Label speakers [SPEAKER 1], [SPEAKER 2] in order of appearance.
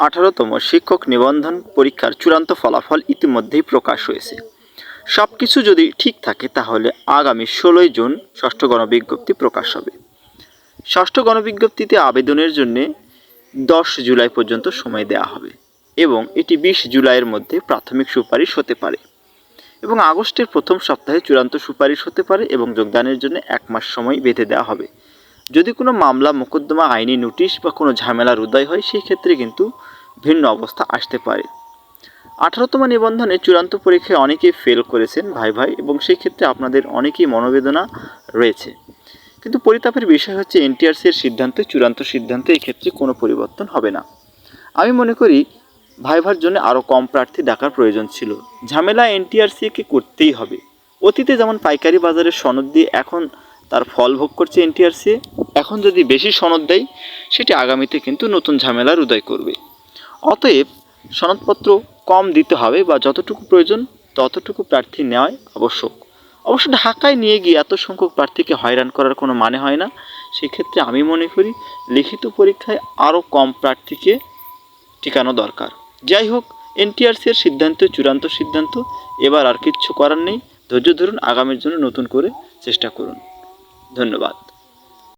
[SPEAKER 1] আঠারোতম শিক্ষক নিবন্ধন পরীক্ষার চূড়ান্ত ফলাফল ইতিমধ্যেই প্রকাশ হয়েছে। সব কিছু যদি ঠিক থাকে, তাহলে আগামী ষোলোই জুন ষষ্ঠ গণবিজ্ঞপ্তি প্রকাশ হবে। ষষ্ঠ গণবিজ্ঞপ্তিতে আবেদনের জন্যে দশ জুলাই পর্যন্ত সময় দেওয়া হবে এবং এটি বিশ জুলাইয়ের মধ্যে প্রাথমিক সুপারিশ হতে পারে এবং আগস্টের প্রথম সপ্তাহে চূড়ান্ত সুপারিশ হতে পারে এবং যোগদানের জন্য এক মাস সময় বেঁধে দেওয়া হবে। যদি কোনো মামলা, মোকদ্দমা, আইনি নোটিশ বা কোনো ঝামেলার উদয় হয়, সেই ক্ষেত্রে কিন্তু ভিন্ন অবস্থা আসতে পারে। আঠারোতম নিবন্ধনে চূড়ান্ত পরীক্ষায় অনেকেই ফেল করেছেন, ভাই ভাই, এবং সেই ক্ষেত্রে আপনাদের অনেকেই মনোবেদনা রয়েছে। কিন্তু পরিতাপের বিষয় হচ্ছে এনটিআরসি এর সিদ্ধান্ত, চূড়ান্ত সিদ্ধান্তে এই ক্ষেত্রে কোনো পরিবর্তন হবে না। আমি মনে করি ভাইভার জন্য আরও কম প্রার্থী ডাকার প্রয়োজন ছিল। ঝামেলা এনটিআরসিকে করতেই হবে। অতীতে যেমন পাইকারি বাজারে সনদ দিয়ে এখন তার ফল ভোগ করছে এনটিআরসি। এখন যদি বেশি সনদ দেয়, সেটি আগামীতে কিন্তু নতুন ঝামেলার উদয় করবে। অতএব সনদপত্র কম দিতে হবে বা যতটুকু প্রয়োজন ততটুকু প্রার্থী নেওয়াই আবশ্যক। অবশ্য ঢাকায় নিয়ে গিয়ে এত সংখ্যক প্রার্থীকে হয়রান করার কোনো মানে হয় না। সেক্ষেত্রে আমি মনে করি লিখিত পরীক্ষায় আরও কম প্রার্থীকে টিকানো দরকার। যাই হোক, এনটিআরসি এর সিদ্ধান্ত, চূড়ান্ত সিদ্ধান্ত, এবার আর কিচ্ছু করার নেই। ধৈর্য ধরুন, আগামীর জন্য নতুন করে চেষ্টা করুন। ধন্যবাদ।